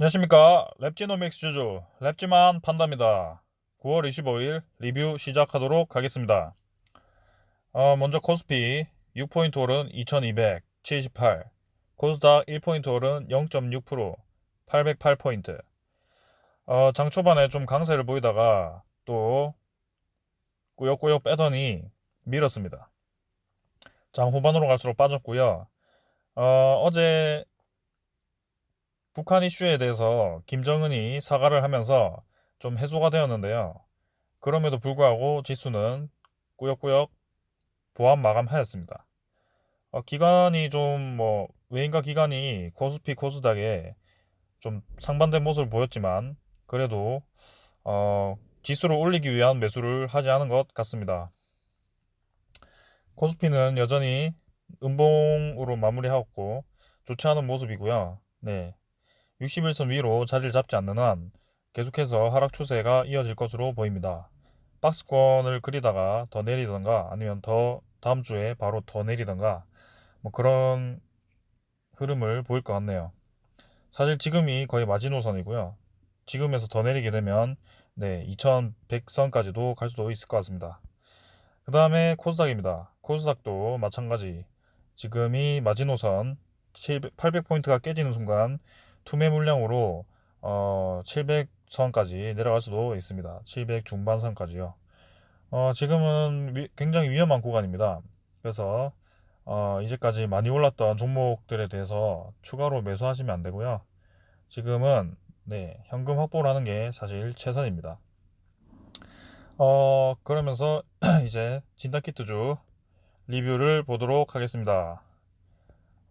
안녕하십니까. 랩지노믹스 주주 랩지만 판다입니다. 9월 25일 리뷰 시작하도록 하겠습니다. 어, 먼저 코스피 6포인트 오른 2278 코스닥 1포인트 오른 0.6% 808포인트. 어, 장 초반에 좀 강세를 보이다가 또 꾸역꾸역 빼더니 밀었습니다. 장 후반으로 갈수록 빠졌고요. 어, 어제 북한 이슈에 대해서 김정은이 사과를 하면서 좀 해소가 되었는데요. 그럼에도 불구하고 지수는 꾸역꾸역 보합 마감하였습니다. 어, 기간이 좀 뭐 외인과 기간이 코스피 코스닥에 좀 상반된 모습을 보였지만 그래도 어, 지수를 올리기 위한 매수를 하지 않은 것 같습니다. 코스피는 여전히 음봉으로 마무리하였고 좋지 않은 모습이고요. 네. 61선 위로 자리를 잡지 않는 한 계속해서 하락 추세가 이어질 것으로 보입니다. 박스권을 그리다가 더 내리던가 아니면 더 다음 주에 바로 더 내리던가 뭐 그런 흐름을 보일 것 같네요. 사실 지금이 거의 마지노선이고요. 지금에서 더 내리게 되면 네 2100선까지도 갈 수도 있을 것 같습니다. 그 다음에 코스닥입니다. 코스닥도 마찬가지 지금이 마지노선 800포인트가 깨지는 순간 투매 물량으로 어, 700선까지 내려갈 수도 있습니다. 700 중반선까지요. 어, 지금은 위, 굉장히 위험한 구간입니다. 그래서 어, 이제까지 많이 올랐던 종목들에 대해서 추가로 매수하시면 안 되고요. 지금은 네, 현금 확보를 하는 게 사실 최선입니다. 어, 그러면서 이제 진단키트주 리뷰를 보도록 하겠습니다.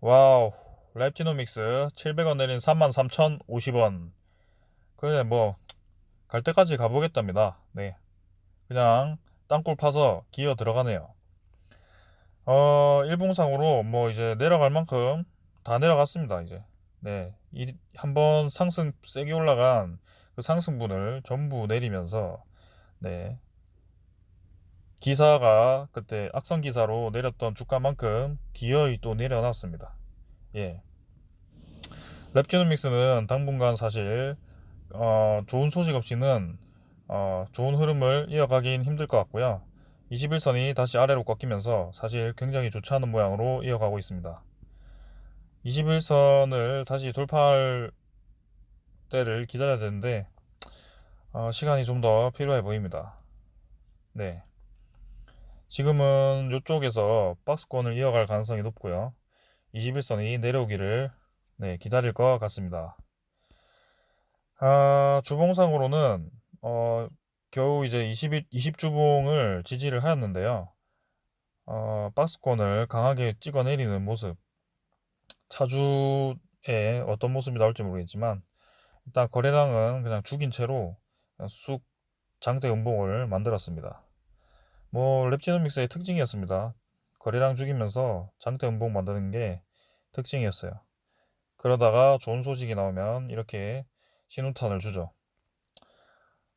와우. 랩지노믹스 700원 내린 33,050원. 그래 뭐갈 때까지 가보겠답니다. 네. 그냥 땅굴 파서 기어 들어가네요. 어, 일봉상으로 뭐 이제 내려갈 만큼 다 내려갔습니다, 이제. 네. 이, 한번 상승 세게 올라간 그 상승분을 전부 내리면서 네. 기사가 그때 악성 기사로 내렸던 주가만큼 기어이 또 내려놨습니다. 예. 랩지노믹스는 당분간 사실 어, 좋은 소식 없이는 어, 좋은 흐름을 이어가긴 힘들 것 같고요. 21선이 다시 아래로 꺾이면서 사실 굉장히 좋지 않은 모양으로 이어가고 있습니다. 21선을 다시 돌파할 때를 기다려야 되는데 어, 시간이 좀 더 필요해 보입니다. 네. 지금은 이쪽에서 박스권을 이어갈 가능성이 높고요. 21선이 내려오기를 네, 기다릴 것 같습니다. 아, 주봉상으로는 어, 겨우 이제 20, 20주봉을 지지를 하였는데요. 어, 박스권을 강하게 찍어내리는 모습. 차주에 어떤 모습이 나올지 모르겠지만 일단 거래량은 그냥 죽인 채로 쑥 장대 음봉을 만들었습니다. 뭐 랩지노믹스의 특징이었습니다. 거래량 죽이면서 장대 음봉 만드는 게 특징이었어요. 그러다가 좋은 소식이 나오면 이렇게 신호탄을 주죠.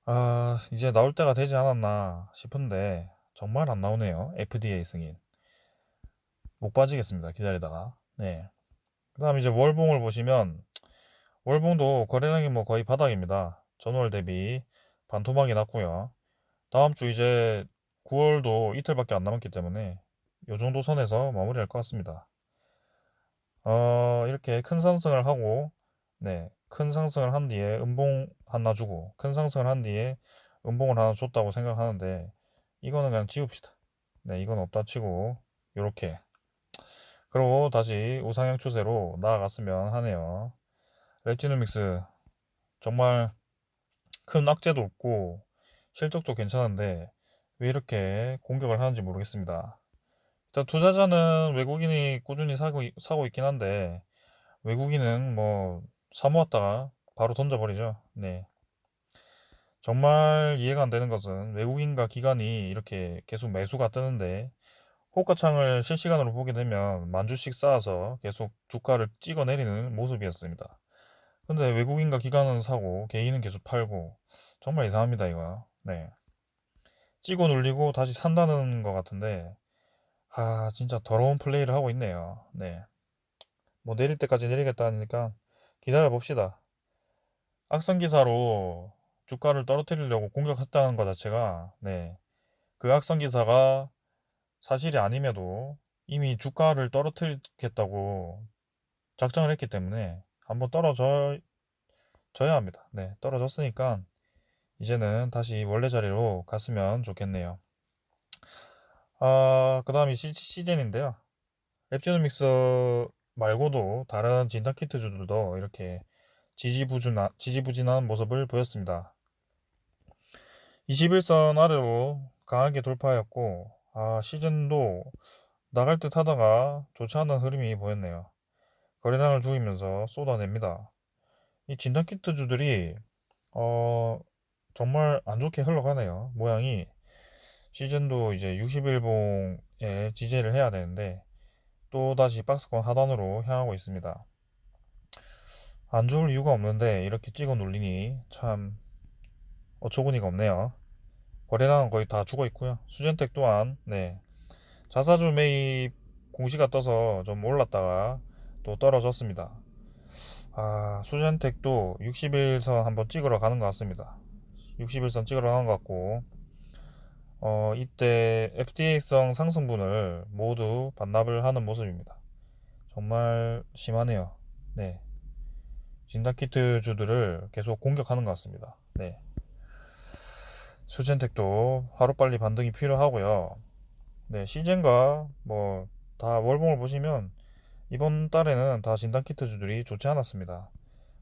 아, 이제 나올 때가 되지 않았나 싶은데 정말 안 나오네요. FDA 승인. 못 빠지겠습니다. 기다리다가. 네. 그 다음 이제 월봉을 보시면 월봉도 거래량이 뭐 거의 바닥입니다. 전월 대비 반토막이 났고요. 다음 주 이제 9월도 이틀밖에 안 남았기 때문에 이 정도 선에서 마무리할 것 같습니다. 어, 이렇게 큰 상승을 하고, 네, 큰 상승을 한 뒤에 음봉 하나 주고, 큰 상승을 한 뒤에 음봉을 하나 줬다고 생각하는데, 이거는 그냥 지웁시다. 네, 이건 없다 치고, 요렇게. 그리고 다시 우상향 추세로 나아갔으면 하네요. 랩지노믹스, 정말 큰 악재도 없고, 실적도 괜찮은데, 왜 이렇게 공격을 하는지 모르겠습니다. 일단 투자자는 외국인이 꾸준히 사고, 사고 있긴 한데 외국인은 뭐 사모았다가 바로 던져버리죠. 네. 정말 이해가 안 되는 것은 외국인과 기관이 이렇게 계속 매수가 뜨는데 호가창을 실시간으로 보게 되면 만주씩 쌓아서 계속 주가를 찍어 내리는 모습이었습니다. 근데 외국인과 기관은 사고 개인은 계속 팔고 정말 이상합니다 이거. 네. 찍어 눌리고 다시 산다는 것 같은데 아, 진짜 더러운 플레이를 하고 있네요. 네. 뭐 내릴 때까지 내리겠다 하니까 기다려 봅시다. 악성 기사로 주가를 떨어뜨리려고 공격했다는 것 자체가 네. 그 악성 기사가 사실이 아님에도 이미 주가를 떨어뜨리겠다고 작정을 했기 때문에 한번 떨어져 져야 합니다. 네, 떨어졌으니까 이제는 다시 원래 자리로 갔으면 좋겠네요. 아, 그 다음이 시즌인데요. 랩지노믹스 말고도 다른 진단 키트주들도 이렇게 지지부진한, 지지부진한 모습을 보였습니다. 21선 아래로 강하게 돌파했고 아, 시즌도 나갈 듯 하다가 좋지 않은 흐름이 보였네요. 거래량을 죽이면서 쏟아냅니다. 이 진단키트주들이 어, 정말 안 좋게 흘러가네요. 모양이 시즌도 이제 60일봉에 지지를 해야 되는데 또다시 박스권 하단으로 향하고 있습니다. 안 죽을 이유가 없는데 이렇게 찍어 눌리니 참 어처구니가 없네요. 거래량은 거의 다 죽어 있고요. 수젠텍 또한 네 자사주 매입 공시가 떠서 좀 올랐다가 또 떨어졌습니다. 아 수젠텍도 60일선 한번 찍으러 가는 것 같습니다. 60일선 찍으러 가는 것 같고 어, 이때 FTA성 상승분을 모두 반납을 하는 모습입니다. 정말 심하네요. 네. 진단키트 주들을 계속 공격하는 것 같습니다. 네. 수젠텍도 하루빨리 반등이 필요하고요. 네, 시젠과 뭐 다 월봉을 보시면 이번 달에는 다 진단키트 주들이 좋지 않았습니다.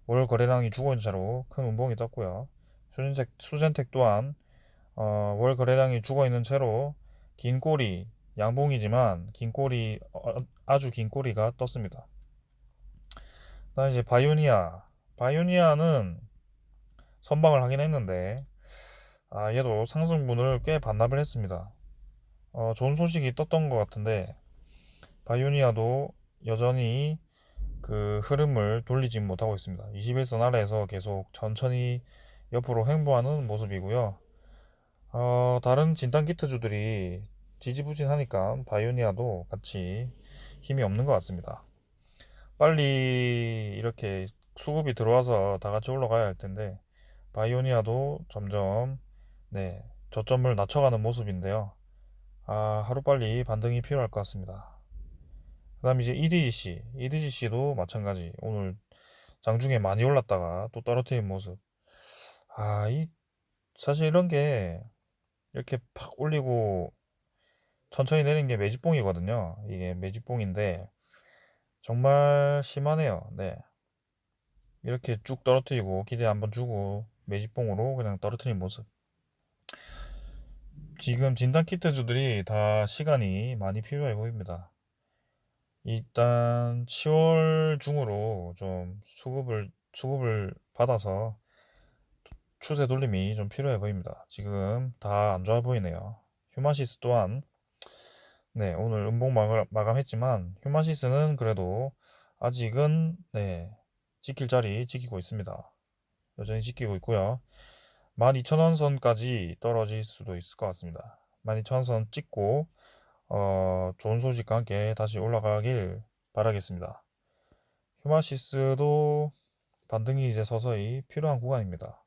월 거래량이 죽어있는 차로 큰 운봉이 떴고요. 수젠텍, 수젠텍 또한 어, 월 거래량이 죽어 있는 채로 긴 꼬리, 양봉이지만 긴 꼬리, 어, 아주 긴 꼬리가 떴습니다. 그다음 이제 바이오니아. 바이오니아는 선방을 하긴 했는데 아, 얘도 상승분을 꽤 반납을 했습니다. 어, 좋은 소식이 떴던 것 같은데 바이오니아도 여전히 그 흐름을 돌리지 못하고 있습니다. 21선 아래에서 계속 천천히 옆으로 횡보하는 모습이고요. 어, 다른 진단 키트주들이 지지부진하니까 바이오니아도 같이 힘이 없는 것 같습니다. 빨리 이렇게 수급이 들어와서 다 같이 올라가야 할 텐데 바이오니아도 점점 네, 저점을 낮춰가는 모습인데요. 아, 하루빨리 반등이 필요할 것 같습니다. 그 다음 이제 EDGC. EDGC도 마찬가지. 오늘 장중에 많이 올랐다가 또 떨어뜨린 모습. 아, 이, 사실 이런 게 이렇게 팍 올리고 천천히 내리는 게 매집봉이거든요. 이게 매집봉인데 정말 심하네요. 네. 이렇게 쭉 떨어뜨리고 기대 한번 주고 매집봉으로 그냥 떨어뜨린 모습. 지금 진단 키트주들이 다 시간이 많이 필요해 보입니다. 일단 10월 중으로 좀 수급을 수급을 받아서 추세 돌림이 좀 필요해 보입니다. 지금 다 안 좋아 보이네요. 휴마시스 또한 네, 오늘 음봉 마감, 했지만 휴마시스는 그래도 아직은 네, 지킬 자리 지키고 있습니다. 여전히 지키고 있고요. 12,000원 선까지 떨어질 수도 있을 것 같습니다. 12,000원 선 찍고 어, 좋은 소식과 함께 다시 올라가길 바라겠습니다. 휴마시스도 반등이 이제 서서히 필요한 구간입니다.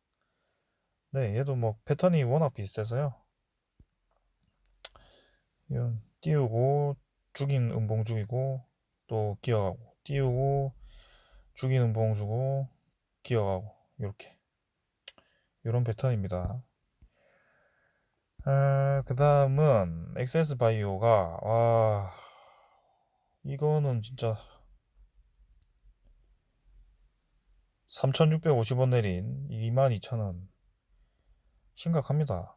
네, 얘도 뭐 패턴이 워낙 비슷해서요. 이건 띄우고 죽인 음봉 죽이고 또 기어가고 띄우고 죽인 음봉 주고 기어가고 이렇게 이런 패턴입니다. 아, 그 다음은 엑세스 바이오가 와 이거는 진짜 3650원 내린 22,000원 심각합니다.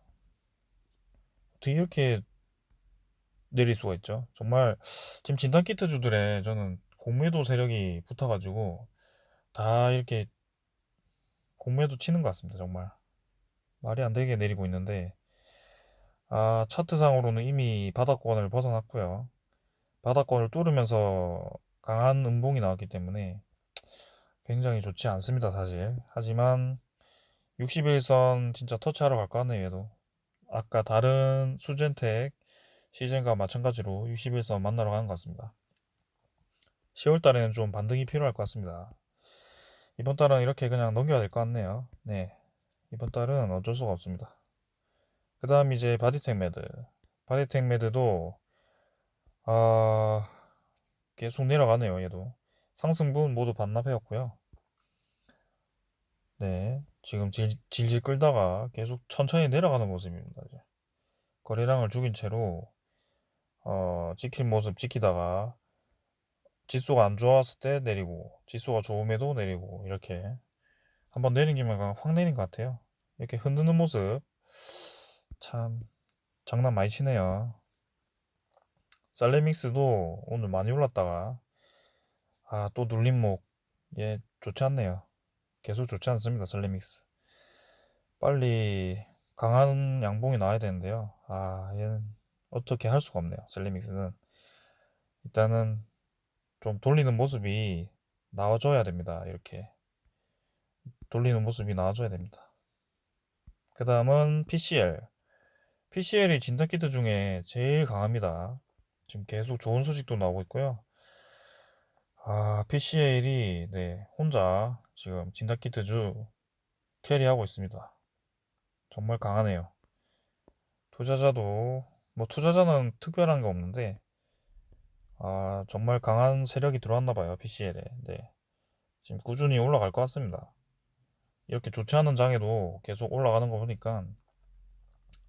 어떻게 이렇게 내릴 수가 있죠? 정말 지금 진단 키트 주들에 저는 공매도 세력이 붙어가지고 다 이렇게 공매도 치는 것 같습니다. 정말 말이 안 되게 내리고 있는데 아 차트상으로는 이미 바닥권을 벗어났고요. 바닥권을 뚫으면서 강한 음봉이 나왔기 때문에 굉장히 좋지 않습니다. 사실 하지만 61선 진짜 터치하러 갈것 같네요 얘도 아까 다른 수젠텍 시즌과 마찬가지로 61선 만나러 가는 것 같습니다 10월 달에는 좀 반등이 필요할 것 같습니다 이번 달은 이렇게 그냥 넘겨야 될 것 같네요. 네. 이번 달은 어쩔 수가 없습니다. 그 다음 이제 바디텍 매드. 바디텍 매드도, 아, 계속 내려가네요, 얘도. 상승분 모두 반납해왔고요. 네. 지금 질, 질질 끌다가 계속 천천히 내려가는 모습입니다. 거래량을 죽인 채로, 어, 찍힐 모습 지키다가, 지수가 안 좋았을 때 내리고, 지수가 좋음에도 내리고, 이렇게. 한번 내린 김에 확 내린 것 같아요. 이렇게 흔드는 모습. 참, 장난 많이 치네요. 살레믹스도 오늘 많이 올랐다가, 아, 또 눌림목. 예, 좋지 않네요. 계속 좋지 않습니다, 살레믹스. 빨리 강한 양봉이 나와야 되는데요. 아, 얘는 어떻게 할 수가 없네요, 셀레믹스는. 일단은 좀 돌리는 모습이 나와줘야 됩니다, 이렇게. 돌리는 모습이 나와줘야 됩니다. 그 다음은 PCL. PCL이 진단키트 중에 제일 강합니다. 지금 계속 좋은 소식도 나오고 있고요. 아, PCL이 네, 혼자 지금 진단키트 주 캐리하고 있습니다. 정말 강하네요. 투자자도 뭐 투자자는 특별한 게 없는데 아, 정말 강한 세력이 들어왔나 봐요. PCL에. 네. 지금 꾸준히 올라갈 것 같습니다. 이렇게 좋지 않은 장에도 계속 올라가는 거 보니까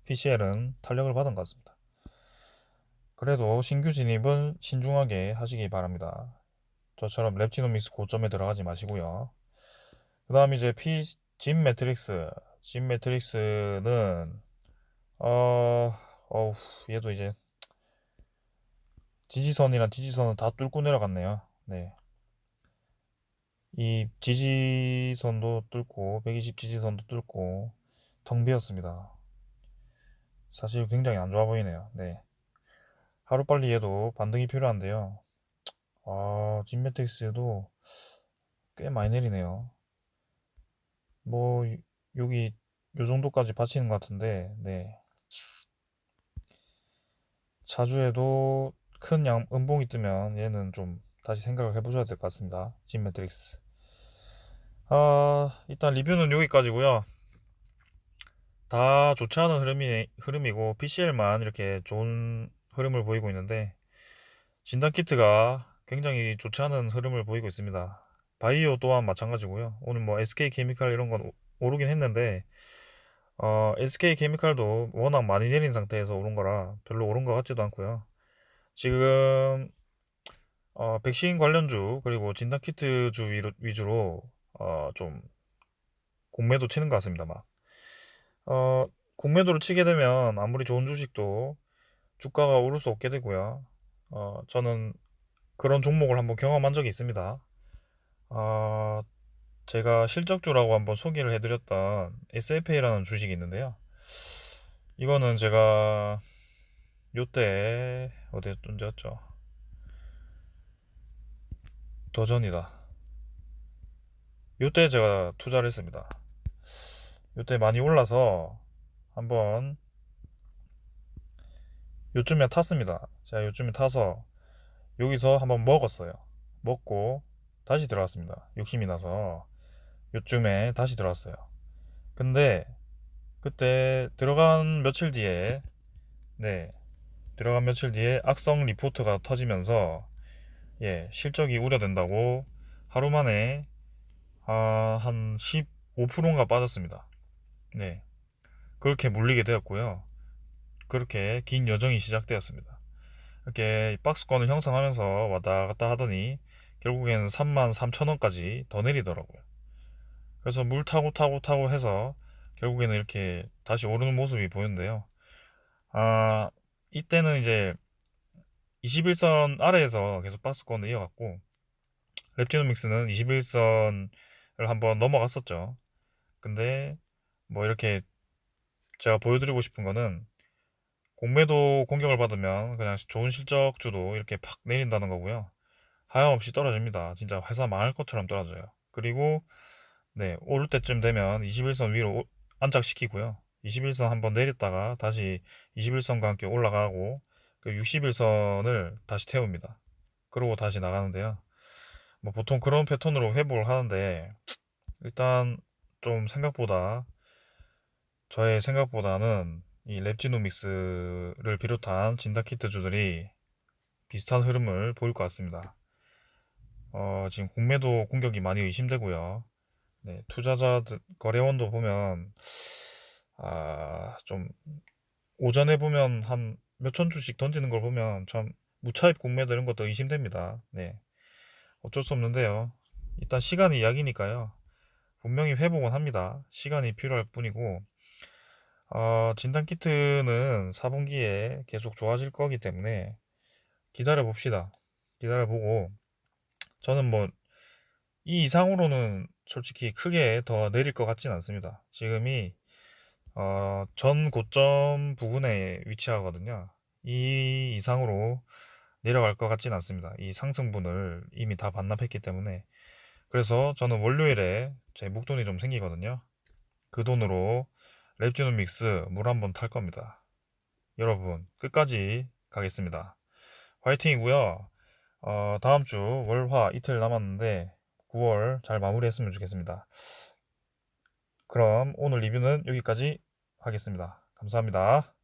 PCL은 탄력을 받은 것 같습니다. 그래도 신규 진입은 신중하게 하시기 바랍니다. 저처럼 랩지노믹스 고점에 들어가지 마시고요. 그 다음 이제 P, 진 매트릭스. 진 매트릭스는, 어, 어우, 얘도 이제 지지선이랑 지지선은 다 뚫고 내려갔네요. 네. 이 지지선도 뚫고 120 지지선도 뚫고 텅 비었습니다. 사실 굉장히 안 좋아 보이네요. 네. 하루빨리 얘도 반등이 필요한데요. 아, 진매트릭스도 꽤 많이 내리네요. 뭐 여기 요 정도까지 받치는 것 같은데, 네. 자주에도 큰 양, 음봉이 뜨면 얘는 좀 다시 생각을 해보셔야 될 것 같습니다. 진 매트릭스. 아, 일단 리뷰는 여기까지고요. 다 좋지 않은 흐름이, 흐름이고 PCL만 이렇게 좋은 흐름을 보이고 있는데 진단 키트가 굉장히 좋지 않은 흐름을 보이고 있습니다. 바이오 또한 마찬가지고요. 오늘 뭐 SK 케미칼 이런 건 오- 오르긴 했는데 어, SK 케미칼도 워낙 많이 내린 상태에서 오른 거라 별로 오른 것 같지도 않고요. 지금 어, 백신 관련주 그리고 진단 키트 주 위로- 위주로 어, 좀 공매도 치는 것 같습니다. 막 어, 공매도를 치게 되면 아무리 좋은 주식도 주가가 오를 수 없게 되고요. 어, 저는 그런 종목을 한번 경험한 적이 있습니다. 어, 제가 실적주라고 한번 소개를 해드렸던 SFA라는 주식이 있는데요. 이거는 제가 요때 어디 언제였죠? 더 전이다. 요때 제가 투자를 했습니다. 요때 많이 올라서 한번 요쯤에 탔습니다. 제가 요쯤에 타서 여기서 한번 먹었어요. 먹고 다시 들어왔습니다. 욕심이 나서 요쯤에 다시 들어왔어요. 근데 그때 들어간 며칠 뒤에 네 들어간 며칠 뒤에 악성 리포트가 터지면서 예 실적이 우려된다고 하루 만에 아, 한 15%인가 빠졌습니다. 네 그렇게 물리게 되었고요. 그렇게 긴 여정이 시작되었습니다. 이렇게 박스권을 형성하면서 왔다 갔다 하더니 결국에는 3만 3천 원까지 더 내리더라고요. 그래서 물 타고 타고 타고 해서 결국에는 이렇게 다시 오르는 모습이 보이는데요. 아, 이때는 이제 21선 아래에서 계속 박스권을 이어갔고 랩지노믹스는 21선을 한번 넘어갔었죠. 근데 뭐 이렇게 제가 보여드리고 싶은 거는 공매도 공격을 받으면 그냥 좋은 실적주도 이렇게 팍 내린다는 거고요. 하염없이 떨어집니다. 진짜 회사 망할 것처럼 떨어져요. 그리고 네, 오를 때쯤 되면 21선 위로 오- 안착시키고요. 21선 한번 내렸다가 다시 21선과 함께 올라가고 그 61선을 다시 태웁니다. 그러고 다시 나가는데요. 뭐 보통 그런 패턴으로 회복을 하는데 일단 좀 생각보다 저의 생각보다는 이 랩지노믹스를 비롯한 진다키트주들이 비슷한 흐름을 보일 것 같습니다. 어, 지금 공매도 공격이 많이 의심되고요. 네, 투자자 거래원도 보면 아, 좀 오전에 보면 한 몇천 주씩 던지는 걸 보면 참 무차입 공매도 이런 것도 의심됩니다. 네. 어쩔 수 없는데요. 일단 시간이 약이니까요. 분명히 회복은 합니다. 시간이 필요할 뿐이고 어, 진단 키트는 4분기에 계속 좋아질 거기 때문에 기다려 봅시다. 기다려 보고 저는 뭐 이 이상으로는 솔직히 크게 더 내릴 것 같진 않습니다. 지금이 어, 전 고점 부근에 위치하거든요. 이 이상으로 내려갈 것 같진 않습니다. 이 상승분을 이미 다 반납했기 때문에 그래서 저는 월요일에 제 목돈이 좀 생기거든요. 그 돈으로 랩지노믹스 물 한번 탈 겁니다. 여러분 끝까지 가겠습니다. 화이팅이고요. 어, 다음 주 월화 이틀 남았는데 9월 잘 마무리했으면 좋겠습니다. 그럼 오늘 리뷰는 여기까지 하겠습니다. 감사합니다.